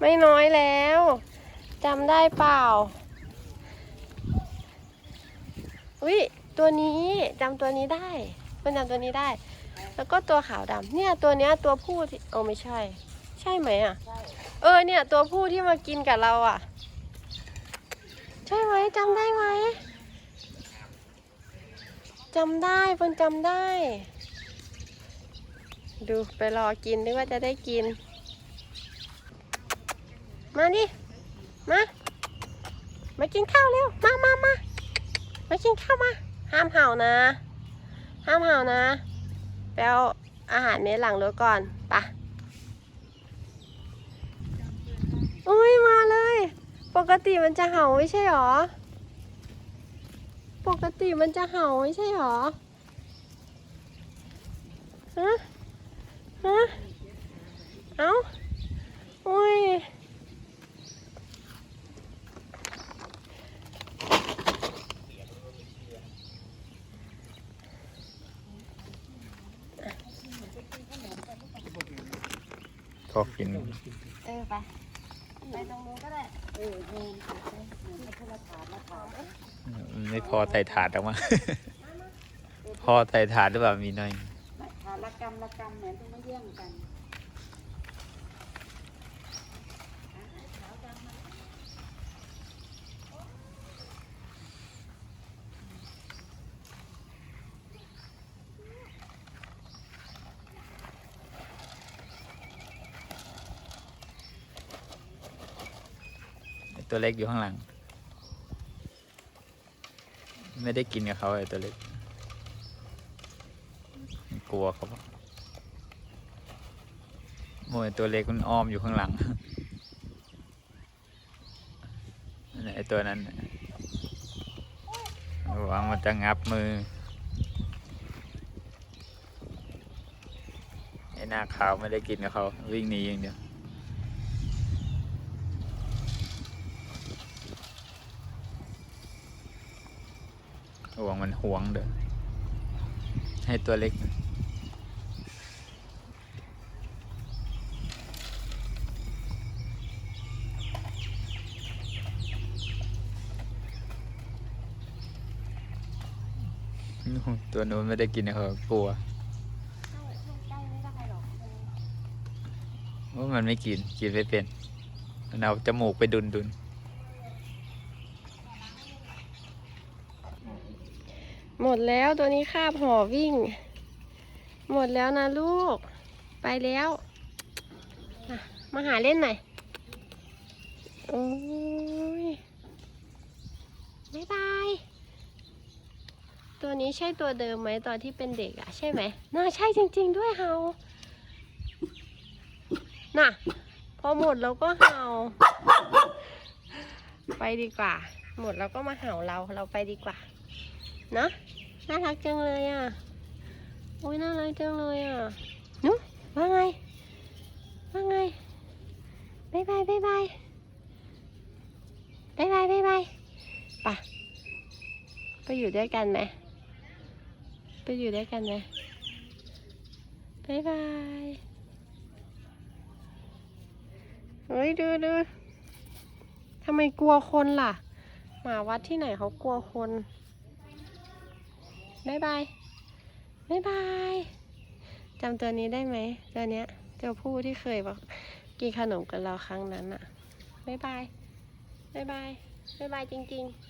ไม่น้อยแล้วจำได้เปล่า อุ้ยตัวนี้จำตัวนี้ได้มันจำตัวนี้ได้ แล้วก็ตัวขาวดำเนี่ยตัวเนี้ยตัวผู้ที่โอ้ไม่ใช่ ใช่ไหมอะเออเนี่ยตัวผู้ที่มากินกับเราอะ ใช่ไหมจำได้ไหมจำได้เพิ่นจำได้ ดูไปรอกินนึกว่าจะได้กิน มาดิ มา มากินข้าวเร็ว มามามามากินข้าวมา ห้ามเห่านะ ห้ามเห่านะไปเอาอาหารเม็ดหลังรถก่อนปะอุ้ยมาเลย ปกติมันจะเห่าไม่ใช่หรอ ปกติมันจะเห่าไม่ใช่หรอ ฮะ ฮะ เอ้า อุ้ย พอฟิน เออไป ไปตรงนู้นก็ได้เออแม่นค่ะเหมือนกับโทรถามมาถามเอ๊ะไม่พอใส่ถาดออกมา พอใส่ถาดหรือเปล่ามีหน่อย ถามละกรรมละกรรมเหมือนต้องมาแย่งกัน ตัวเล็กอยู่ข้างหลัง ไม่ได้กินกับเขาไอ้ตัวเล็ก กลัวเขาโมยตัวเล็กมันอ้อมอยู่ข้างหลังไอ้ตัวนั้นน่ะระวังมันจะงับมือ ไอ้หน้าขาวไม่ได้กินกับเขาวิ่งหนีอย่างเดียว ห่วงมันห่วงเด้อให้ตัวเล็ก ตัวนู้นไม่ได้กินนะเขากลัวเข้าเข้าใกล้ไม่ได้หรอกมันว่ามันไม่กิน กินไม่เป็นมันเอาจมูกไปดุนดุน หมดแล้วตัวนี้คาบห่อวิ่ง หมดแล้วนะลูก ไปแล้วมาหาเล่นหน่อย โอ้ยบ๊ายบาย ตัวนี้ใช่ตัวเดิมไหมตอนที่เป็นเด็กอะใช่ไหมน่าใช่จริง ๆ ด้วยเฮาน่ะ พอหมดเราก็เห่า ไปดีกว่า หมดแล้วก็มาเห่าเราเราไปดีกว่า นะน่ารักจังเลยอะโอ้ยน่ารักจังเลยอะนุว่าไง ว่าไงบายบายบายบายบายบายบายบายไปะไปอยู่ด้วยกันไหมไปอยู่ด้วยกันไหมบายบายเฮ้ยดูดูทำไมกลัวคนล่ะ หมาวัดที่ไหนเขากลัวคน บายบายบายบายจำตัวนี้ได้ไหมตัวเนี้ยตัวผู้ที่เคยบอกกินขนมกับเราครั้งนั้นอะบายบายบายบายบายบายจริง ๆ